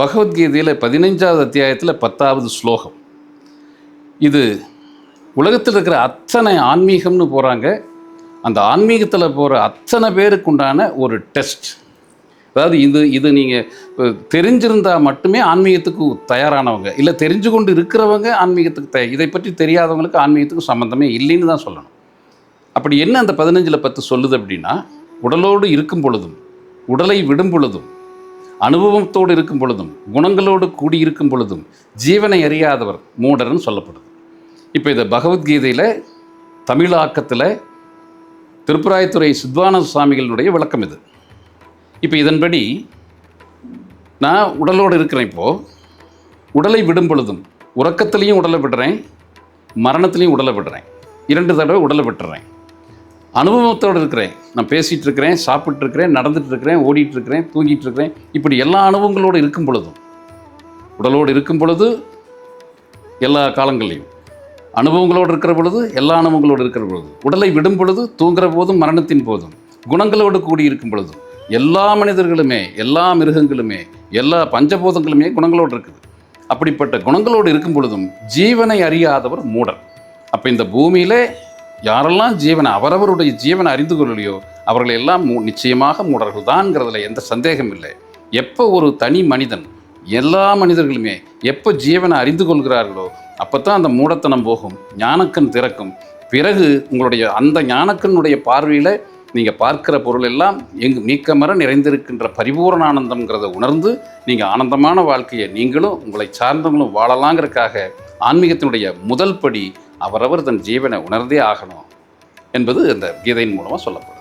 பகவத்கீதையில் பதினைஞ்சாவது அத்தியாயத்தில் பத்தாவது ஸ்லோகம். இது உலகத்தில் இருக்கிற அத்தனை ஆன்மீகம்னு போகிறாங்க அந்த ஆன்மீகத்தில் போகிற அத்தனை பேருக்கு உண்டான ஒரு டெஸ்ட். அதாவது இது இது நீங்கள் தெரிஞ்சிருந்தால் மட்டுமே ஆன்மீகத்துக்கு தயாரானவங்க. இல்லை தெரிஞ்சு கொண்டு இருக்கிறவங்க ஆன்மீகத்துக்கு தய இதை பற்றி தெரியாதவங்களுக்கு ஆன்மீகத்துக்கு சம்மந்தமே இல்லைன்னு தான் சொல்லணும். அப்படி என்ன அந்த பதினஞ்சில் பத்து சொல்லுது அப்படின்னா உடலோடு இருக்கும் பொழுதும் உடலை விடும் பொழுதும் அனுபவத்தோடு இருக்கும் பொழுதும் குணங்களோடு கூடி இருக்கும் பொழுதும் ஜீவனை அறியாதவர் மூடர்னு சொல்லப்படுது. இப்போ இதை பகவத்கீதையில் தமிழாக்கத்தில் திருப்புராயத்துறை சித்வானந்த சுவாமிகளுடைய விளக்கம் இது. இப்போ இதன்படி நான் உடலோடு இருக்கிறேன் இப்போது உடலை விடும் பொழுதும் உறக்கத்துலேயும் உடலை விடுறேன் மரணத்துலேயும் உடலை விடுறேன். இரண்டு தடவை உடலை விட்டுறேன். அனுபவத்தோடு இருக்கிறேன். நான் பேசிகிட்டு இருக்கிறேன் சாப்பிட்ருக்கிறேன் இருக்கிறேன் ஓடிட்டுருக்கிறேன் இருக்கிறேன் தூங்கிட்டு இருக்கிறேன். இப்படி எல்லா அனுபவங்களோடு இருக்கும் பொழுதும் உடலோடு இருக்கும் பொழுது எல்லா காலங்களையும் அனுபவங்களோடு இருக்கிற பொழுது எல்லா அனுபவங்களோடு இருக்கிற பொழுது உடலை விடும் பொழுது தூங்குற போதும் மரணத்தின் போதும் குணங்களோடு கூடி இருக்கும் பொழுதும் எல்லா மனிதர்களுமே எல்லா மிருகங்களுமே எல்லா பஞ்சபூதங்களுமே குணங்களோடு இருக்குது. அப்படிப்பட்ட குணங்களோடு இருக்கும் பொழுதும் ஜீவனை அறியாதவர் மூடர். அப்போ இந்த பூமியிலே யாரெல்லாம் ஜீவனை அவரவருடைய ஜீவனை அறிந்து கொள்ளலையோ அவர்கள் எல்லாம் மூ- நிச்சயமாக மூடர்கள் தான்ங்கிறதுல எந்த சந்தேகம் இல்லை. எப்போ ஒரு தனி மனிதன் எல்லா மனிதர்களுமே எப்போ ஜீவனை அறிந்து கொள்கிறார்களோ அப்போ தான் அந்த மூடத்தனம் போகும் ஞானக்கண் திறக்கும். பிறகு உங்களுடைய அந்த ஞானக்கண்ணுடைய பார்வையில் நீங்கள் பார்க்கிற பொருள் எல்லாம் எங்கு நீக்கமர நிறைந்திருக்கின்ற பரிபூரண ஆனந்தம்ங்கிறத உணர்ந்து நீங்கள் ஆனந்தமான வாழ்க்கையை நீங்களும் உங்களை சார்ந்தவங்களும் வாழலாங்கிறதுக்காக ஆன்மீகத்தினுடைய முதல் படி அவரவர் தன் ஜீவனை உணர்ந்தே ஆகணும் என்பது அந்த கீதையின் மூலமாக சொல்லப்படும்.